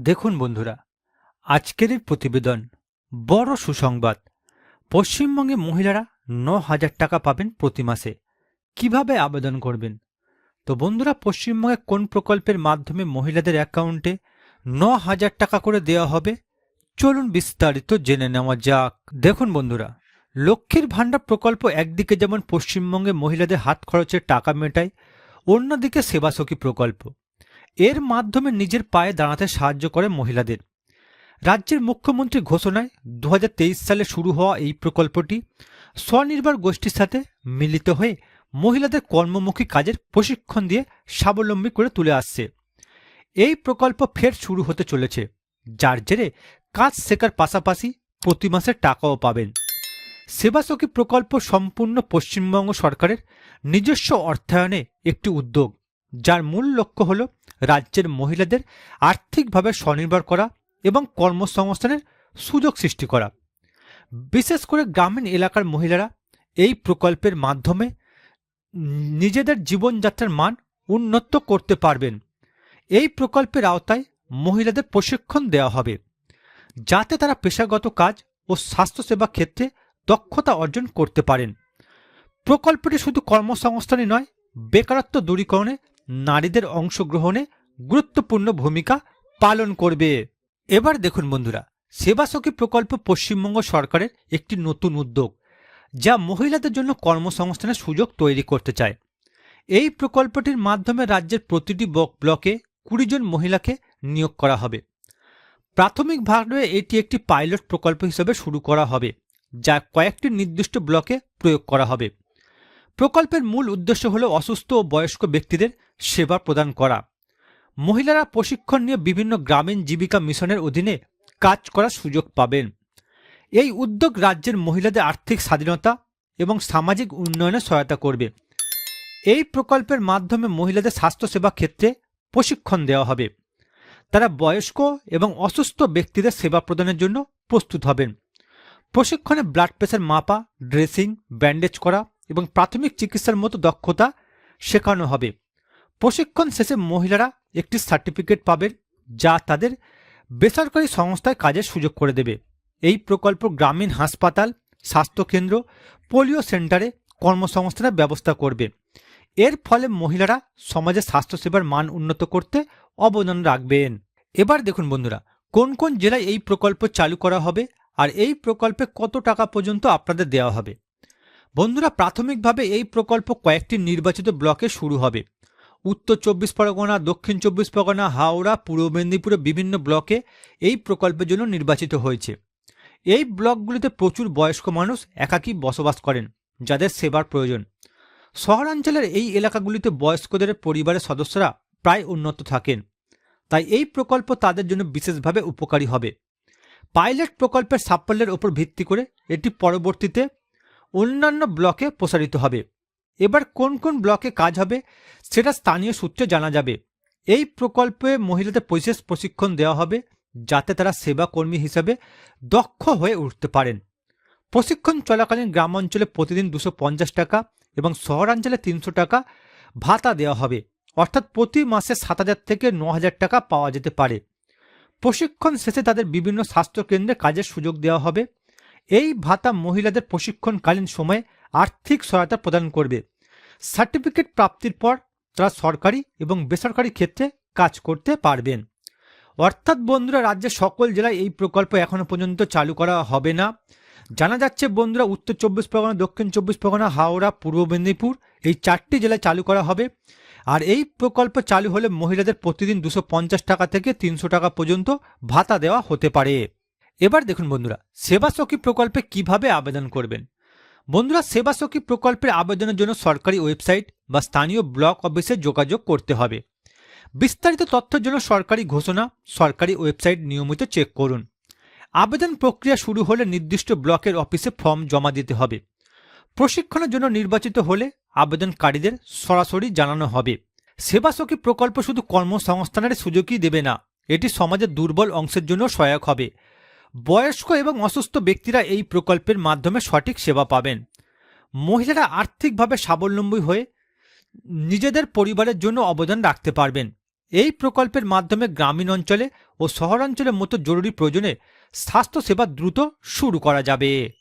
দেখুন বন্ধুরা, আজকের এই প্রতিবেদন বড় সুসংবাদ। পশ্চিমবঙ্গে মহিলারা ন হাজার টাকা পাবেন প্রতি মাসে। কীভাবে আবেদন করবেন? তো বন্ধুরা, পশ্চিমবঙ্গে কোন প্রকল্পের মাধ্যমে মহিলাদের অ্যাকাউন্টে ন হাজার টাকা করে দেওয়া হবে? চলুন বিস্তারিত জেনে নেওয়া যাক। দেখুন বন্ধুরা, লক্ষ্মীর ভাণ্ডার প্রকল্প একদিকে যেমন পশ্চিমবঙ্গে মহিলাদের হাত খরচের টাকা মেটায়, অন্যদিকে সেবাসখী প্রকল্প। এর মাধ্যমে নিজের পায়ে দাঁড়াতে সাহায্য করে মহিলাদের। রাজ্যের মুখ্যমন্ত্রী ঘোষণায় দু হাজার তেইশ সালে শুরু হওয়া এই প্রকল্পটি স্বনির্ভর গোষ্ঠীর সাথে মিলিত হয়ে মহিলাদের কর্মমুখী কাজের প্রশিক্ষণ দিয়ে স্বাবলম্বী করে তুলে আসছে। এই প্রকল্প ফের শুরু হতে চলেছে, যার জেরে কাজ শেখার পাশাপাশি প্রতি মাসে টাকাও পাবেন। সেবাসখী প্রকল্প সম্পূর্ণ পশ্চিমবঙ্গ সরকারের নিজস্ব অর্থায়নে একটি উদ্যোগ। যার মূল লক্ষ্য হল রাজ্যের মহিলাদের আর্থিকভাবে স্বনির্ভর করা এবং কর্মসংস্থানের সুযোগ সৃষ্টি করা। বিশেষ করে গ্রামীণ এলাকার মহিলারা এই প্রকল্পের মাধ্যমে নিজেদের জীবনযাত্রার মান উন্নত করতে পারবেন। এই প্রকল্পের আওতায় মহিলাদের প্রশিক্ষণ দেওয়া হবে, যাতে তারা পেশাগত কাজ ও স্বাস্থ্যসেবা ক্ষেত্রে দক্ষতা অর্জন করতে পারেন। প্রকল্পটি শুধু কর্মসংস্থানই নয়, বেকারত্ব দূরীকরণে নারীদের অংশগ্রহণে গুরুত্বপূর্ণ ভূমিকা পালন করবে। এবার দেখুন বন্ধুরা, সেবাসখী প্রকল্প পশ্চিমবঙ্গ সরকারের একটি নতুন উদ্যোগ, যা মহিলাদের জন্য কর্মসংস্থানের সুযোগ তৈরি করতে চায়। এই প্রকল্পটির মাধ্যমে রাজ্যের প্রতিটি ব্লক- ব্লকে কুড়ি জন মহিলাকে নিয়োগ করা হবে। প্রাথমিকভাবে এটি একটি পাইলট প্রকল্প হিসেবে শুরু করা হবে, যা কয়েকটি নির্দিষ্ট ব্লকে প্রয়োগ করা হবে। প্রকল্পের মূল উদ্দেশ্য হল অসুস্থ ও বয়স্ক ব্যক্তিদের সেবা প্রদান করা। মহিলারা প্রশিক্ষণ নিয়ে বিভিন্ন গ্রামীণ জীবিকা মিশনের অধীনে কাজ করার সুযোগ পাবেন। এই উদ্যোগ রাজ্যের মহিলাদের আর্থিক স্বাধীনতা এবং সামাজিক উন্নয়নে সহায়তা করবে। এই প্রকল্পের মাধ্যমে মহিলাদের স্বাস্থ্যসেবা ক্ষেত্রে প্রশিক্ষণ দেওয়া হবে। তারা বয়স্ক এবং অসুস্থ ব্যক্তিদের সেবা প্রদানের জন্য প্রস্তুত হবেন। প্রশিক্ষণে ব্লাড প্রেশার মাপা, ড্রেসিং, ব্যান্ডেজ করা এবং প্রাথমিক চিকিৎসার মতো দক্ষতা শেখানো হবে। প্রশিক্ষণ শেষে মহিলারা একটি সার্টিফিকেট পাবেন যা তাদের বেসরকারি সংস্থায় কাজের সুযোগ করে দেবে। এই প্রকল্প গ্রামীণ হাসপাতাল, স্বাস্থ্যকেন্দ্র, পোলিও সেন্টারে কর্মসংস্থানের ব্যবস্থা করবে। এর ফলে মহিলারা সমাজে স্বাস্থ্যসেবার মান উন্নত করতে অবদান রাখবেন। এবার দেখুন বন্ধুরা, কোন কোন জেলায় এই প্রকল্প চালু করা হবে আর এই প্রকল্পে কত টাকা পর্যন্ত আপনাদের দেওয়া হবে? বন্ধুরা, প্রাথমিকভাবে এই প্রকল্প কয়েকটি নির্বাচিত ব্লকে শুরু হবে। উত্তর চব্বিশ পরগনা, দক্ষিণ চব্বিশ পরগনা, হাওড়া, পূর্ব মেদিনীপুরের বিভিন্ন ব্লকে এই প্রকল্পের জন্য নির্বাচিত হয়েছে। এই ব্লকগুলিতে প্রচুর বয়স্ক মানুষ একাকী বসবাস করেন, যাদের সেবার প্রয়োজন। শহরাঞ্চলের এই এলাকাগুলিতে বয়স্কদের পরিবারের সদস্যরা প্রায় উন্নত থাকেন। তাই এই প্রকল্প তাদের জন্য বিশেষভাবে উপকারী হবে। পাইলট প্রকল্পের সাফল্যের ওপর ভিত্তি করে এটি পরবর্তীতে অন্যান্য ব্লকে প্রসারিত হবে। এবার কোন কোন ব্লকে কাজ হবে, সেটা স্থানীয় সূত্রে জানা যাবে। এই প্রকল্পে মহিলাদের বিশেষ প্রশিক্ষণ দেওয়া হবে, যাতে তারা সেবা কর্মী হিসেবে দক্ষ হয়ে উঠতে পারেন। প্রশিক্ষণ চলাকালীন গ্রাম অঞ্চলে প্রতিদিন দুশো টাকা এবং শহরাঞ্চলে তিনশো টাকা ভাতা দেওয়া হবে। অর্থাৎ প্রতি মাসে সাত হাজার থেকে ন হাজার টাকা পাওয়া যেতে পারে। প্রশিক্ষণ শেষে তাদের বিভিন্ন স্বাস্থ্যকেন্দ্রে কাজের সুযোগ দেওয়া হবে। এই ভাতা মহিলাদের প্রশিক্ষণকালীন সময়ে আর্থিক সহায়তা প্রদান করবে। সার্টিফিকেট প্রাপ্তির পর তারা সরকারি এবং বেসরকারি ক্ষেত্রে কাজ করতে পারবেন। অর্থাৎ বন্ধুরা, রাজ্যের সকল জেলায় এই প্রকল্প এখনও পর্যন্ত চালু করা হবে না। জানা যাচ্ছে, বন্ধুরা, উত্তর চব্বিশ পরগনা, দক্ষিণ চব্বিশ পরগনা, হাওড়া, পূর্ব মেদিনীপুর এই চারটি জেলায় চালু করা হবে। আর এই প্রকল্প চালু হলে মহিলাদের প্রতিদিন দুশো টাকা থেকে তিনশো টাকা পর্যন্ত ভাতা দেওয়া হতে পারে। এবার দেখুন বন্ধুরা, সেবাসখী প্রকল্পে কীভাবে আবেদন করবেন? বন্ধুরা, সেবাসখী প্রকল্পের আবেদনের জন্য সরকারি ওয়েবসাইট বা স্থানীয় ব্লক অফিসে যোগাযোগ করতে হবে। বিস্তারিত তথ্যের জন্য সরকারি ঘোষণা, সরকারি ওয়েবসাইট নিয়মিত চেক করুন। আবেদন প্রক্রিয়া শুরু হলে নির্দিষ্ট ব্লকের অফিসে ফর্ম জমা দিতে হবে। প্রশিক্ষণের জন্য নির্বাচিত হলে আবেদনকারীদের সরাসরি জানানো হবে। সেবাসখী প্রকল্প শুধু কর্মসংস্থানের সুযোগই দেবে না, এটি সমাজের দুর্বল অংশের জন্য সহায়ক হবে। বয়স্ক এবং অসুস্থ ব্যক্তিরা এই প্রকল্পের মাধ্যমে সঠিক সেবা পাবেন। মহিলারা আর্থিকভাবে স্বাবলম্বী হয়ে নিজেদের পরিবারের জন্য অবদান রাখতে পারবেন। এই প্রকল্পের মাধ্যমে গ্রামীণ অঞ্চলে ও শহরাঞ্চলের মতো জরুরি প্রয়োজনে স্বাস্থ্যসেবা দ্রুত শুরু করা যাবে।